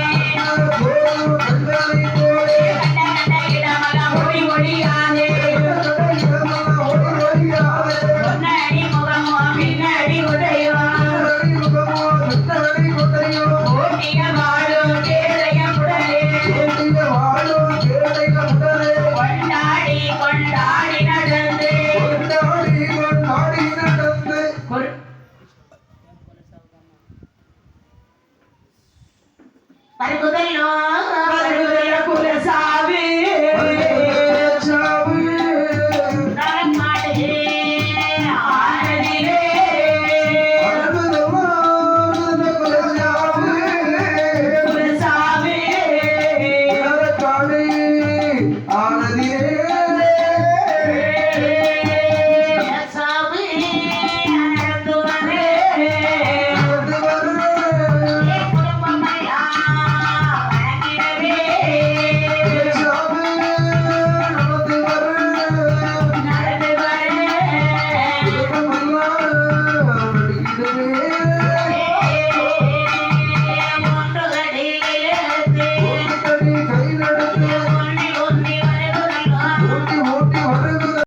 Thank you. பருகுதல்லோ பருகுதல்ல குலசாவி ஆனதியே